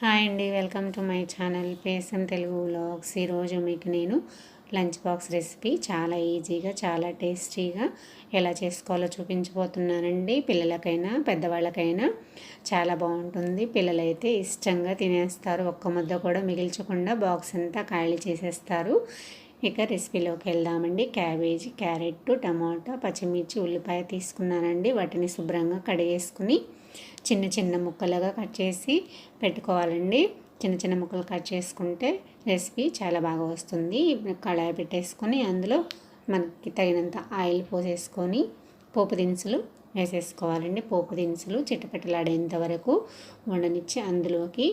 Hi అండి welcome to my channel Pesam Telugu vlogs. ఈరోజు మీకు నేను లంచ్ బాక్స్ రెసిపీ చాలా ఈజీగా చాలా టేస్టీగా ఎలా చేసుకోవాలో చూపించబోతున్నానండి. పిల్లలకైనా పెద్దవాళ్ళకైనా చాలా బాగుంటుంది. పిల్లలైతే ఇష్టంగా తినేస్తారు. ఒక్క ముద్ద కూడా మిగిల్చకుండా బాక్స్ అంతా ఖాళీ చేసేస్తారు. ఇక రెసిపీలోకి వెళ్దామండి. క్యాబేజీ క్యారెట్ టమాటా పచ్చిమిర్చి ఉల్లిపాయ తీసుకున్నానండి. వాటిని శుభ్రంగా కడిగేసుకుని చిన్న చిన్న ముక్కలుగా కట్ చేసి పెట్టుకోవాలండి. చిన్న చిన్న ముక్కలు కట్ చేసుకుంటే రెసిపీ చాలా బాగా వస్తుంది. కళాయి పెట్టేసుకొని అందులో మనకి తగినంత ఆయిల్ పోసేసుకొని పోపు దినుసులు వేసేసుకోవాలండి. పోపు దినుసులు చిట్టపెట్టలాడేంత వరకు వండనిచ్చి అందులోకి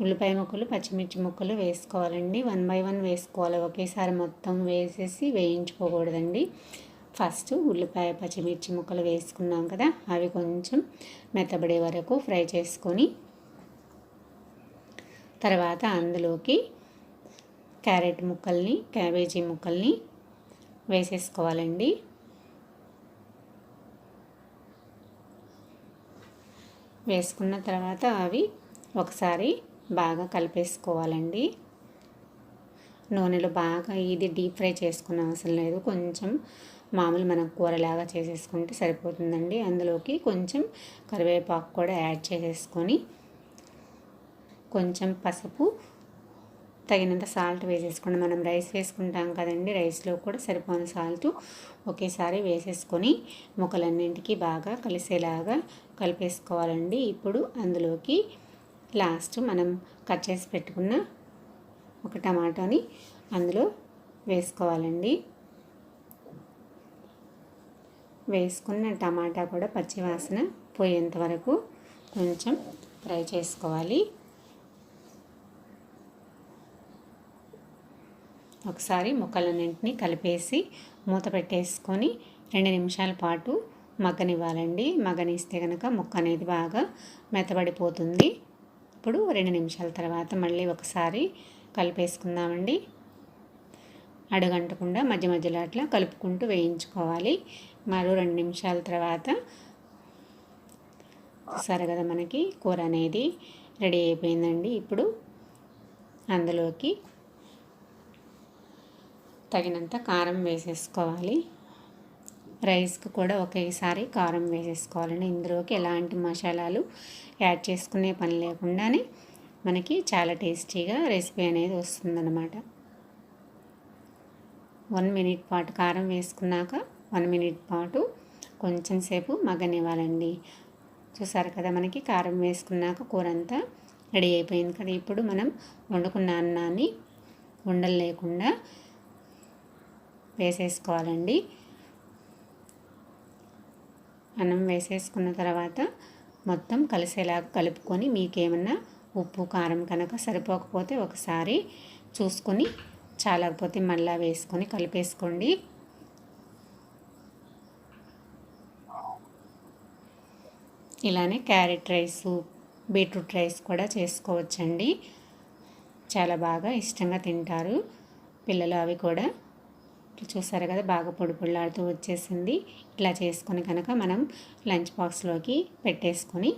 ఉల్లిపాయ ముక్కలు పచ్చిమిర్చి ముక్కలు వేసుకోవాలండి. వన్ బై వన్ వేసుకోవాలి. ఒకేసారి మొత్తం వేసేసి వేయించుకోకూడదండి. ఫస్ట్ ఉల్లిపాయ పచ్చిమిర్చి ముక్కలు వేసుకున్నాం కదా అవి కొంచెం మెత్తబడే వరకు ఫ్రై చేసుకొని తర్వాత అందులోకి క్యారెట్ ముక్కల్ని క్యాబేజీ ముక్కల్ని వేసేసుకోవాలండి. వేసుకున్న తర్వాత అవి ఒకసారి బాగా కలిపేసుకోవాలండి. నూనెలో బాగా ఇది డీప్ ఫ్రై చేసుకున్న అవసరం లేదు కొంచెం మామూలు మనం కూరలాగా చేసేసుకుంటే సరిపోతుందండి. అందులోకి కొంచెం కరివేపాకు కూడా యాడ్ చేసేసుకొని కొంచెం పసుపు తగినంత సాల్ట్ వేసేసుకోండి. మనం రైస్ వేసుకుంటాం కదండి రైస్లో కూడా సరిపోని సాల్ట్ ఒకేసారి వేసేసుకొని ముక్కలన్నింటికి బాగా కలిసేలాగా కలిపేసుకోవాలండి. ఇప్పుడు అందులోకి లాస్ట్ మనం కట్ చేసి పెట్టుకున్న ఒక టమాటాని అందులో వేసుకోవాలండి. వేసుకున్న టమాటా కూడా పచ్చివాసన పోయేంత వరకు కొంచెం ఫ్రై చేసుకోవాలి. ఒకసారి ముక్కలన్నింటినీ కలిపేసి మూత పెట్టేసుకొని రెండు నిమిషాల పాటు మగ్గనివ్వాలండి. మగ్గనిస్తే కనుక ముక్క అనేది బాగా మెత్తబడిపోతుంది. ఇప్పుడు రెండు నిమిషాల తర్వాత మళ్ళీ ఒకసారి కలిపేసుకుందామండి. అడగంటకుండా మధ్య మధ్యలో అట్లా కలుపుకుంటూ వేయించుకోవాలి. మరో రెండు నిమిషాల తర్వాత చూసారు కదా మనకి కూర అనేది రెడీ అయిపోయిందండి. ఇప్పుడు అందులోకి తగినంత కారం వేసేసుకోవాలి. రైస్కి కూడా ఒకేసారి కారం వేసేసుకోవాలండి. ఇందులోకి ఎలాంటి మసాలాలు యాడ్ చేసుకునే పని లేకుండానే మనకి చాలా టేస్టీగా రెసిపీ అనేది వస్తుందన్నమాట. వన్ మినిట్ పాటు కారం వేసుకున్నాక వన్ మినిట్ పాటు కొంచెం సేపు మగ్గనివ్వాలండి. చూసారు కదా మనకి కారం వేసుకున్నాక కూర అంతా రెడీ అయిపోయింది కదా. ఇప్పుడు మనం వండుకున్న అన్నాన్ని ఉండలు లేకుండా వేసేసుకోవాలండి. అన్నం వేసేసుకున్న తర్వాత మొత్తం కలిసేలాగా కలుపుకొని మీకేమన్నా ఉప్పు కారం కనుక సరిపోకపోతే ఒకసారి చూసుకొని చాలకపోతే మళ్ళీ వేసుకొని కలిపేసుకోండి. ఇలానే క్యారెట్ రైస్ బీట్రూట్ రైస్ కూడా చేసుకోవచ్చండి. చాలా బాగా ఇష్టంగా తింటారు. పిల్లలు అవి కూడా. చూసారు కదా బాగా పొడి పొడిలాడుతూ వచ్చేసింది. ఇట్లా చేసుకొని కనుక మనం లంచ్ బాక్స్లోకి పెట్టేసుకొని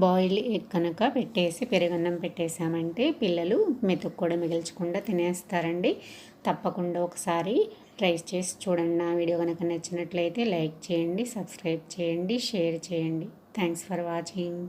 బాయిల్ ఎగ్ కనుక పెట్టేసి పెరుగన్నం పెట్టేసామంటే పిల్లలు మెతుకు కూడా మిగిల్చకుండా తినేస్తారండి. తప్పకుండా ఒకసారి ట్రై చేసి చూడండి. నా వీడియో కనుక నచ్చినట్లయితే లైక్ చేయండి సబ్స్క్రైబ్ చేయండి షేర్ చేయండి. Thanks for watching.